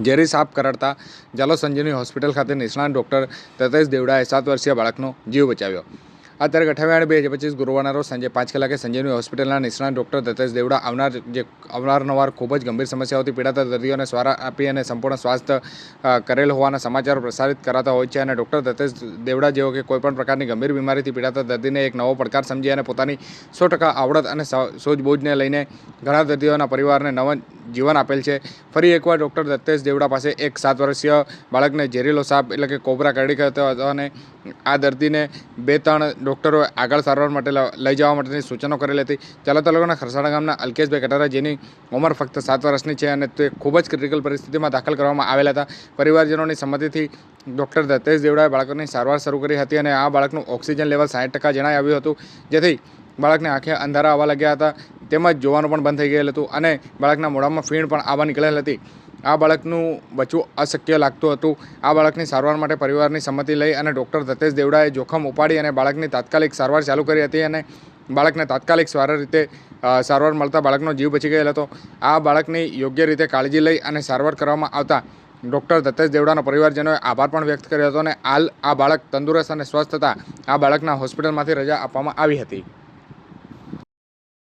ઝેરી સાપ કરડતા જાલો સંજીવની હોસ્પિટલ ખાતે નિષ્ણાત ડૉક્ટર તતેશ દેવડાએ સાત વર્ષીય બાળકનો જીવ બચાવ્યો. તારીખ અઠાવીસ બે હજાર પચીસ ગુરુવારના રોજ સાંજે પાંચ કલાકે સંજયની હોસ્પિટલના નિષ્ણાત ડોક્ટર દત્તેશ દેવડા આવનાર જે અવારનવાર ખૂબ જ ગંભીર સમસ્યાઓથી પીડાતા દર્દીઓને સ્વાર આપી અને સંપૂર્ણ સ્વાસ્થ્ય કરેલ હોવાના સમાચારો પ્રસારિત કરાતા હોય છે અને ડૉક્ટર દત્તેશ દેવડા જેવો કે કોઈપણ પ્રકારની ગંભીર બીમારીથી પીડાતા દર્દીને એક નવો પડકાર સમજી અને પોતાની સો ટકા આવડત અને સ- સૂઝબૂઝને લઈને ઘણા દર્દીઓના પરિવારને નવન જીવન આપેલ છે. ફરી એકવાર ડૉક્ટર દત્તેશ દેવડા પાસે એક સાત વર્ષીય બાળકને ઝેરીલો સાપ એટલે કે કોબરા કરડી ગયો હતો અને આ દર્દીને બે ત્રણ ડૉક્ટરોએ આગળ સારવાર માટે લઈ જવા માટેની સૂચનો કરેલી હતી. ચાલા તાલુકાના ખરસાણા ગામના અલ્કેશભાઈ કટારા, જેની ઉંમર ફક્ત સાત વર્ષની છે અને તે ખૂબ જ ક્રિટિકલ પરિસ્થિતિમાં દાખલ કરવામાં આવેલા હતા. પરિવારજનોની સંમતિથી ડૉક્ટર દત્તેશ દેવડાએ બાળકોની સારવાર શરૂ કરી હતી અને આ બાળકનું ઓક્સિજન લેવલ સાઠ ટકા જણાઈ આવ્યું હતું. જેથી બાળકને આંખે અંધારા આવવા લાગ્યા હતા. તેમજ જોવાનું પણ બંધ થઈ ગયેલું હતું અને બાળકના મોઢામાં ફીણ પણ આવવા નીકળેલ હતી. આ બાળકનું બચવું અશક્ય લાગતું હતું. આ બાળકની સારવાર માટે પરિવારની સંમતિ લઈ અને ડૉક્ટર દત્તેશ દેવડાએ જોખમ ઉપાડી અને બાળકની તાત્કાલિક સારવાર ચાલુ કરી હતી અને બાળકને તાત્કાલિક સારા રીતે સારવાર મળતા બાળકનો જીવ બચી ગયેલ હતો. આ બાળકની યોગ્ય રીતે કાળજી લઈ અને સારવાર કરવામાં આવતા ડૉક્ટર દત્તેશ દેવડાના પરિવારજનોએ આભાર પણ વ્યક્ત કર્યો હતો અને હાલ આ બાળક તંદુરસ્ત અને સ્વસ્થ હતા. આ બાળકના હોસ્પિટલમાંથી રજા આપવામાં આવી હતી.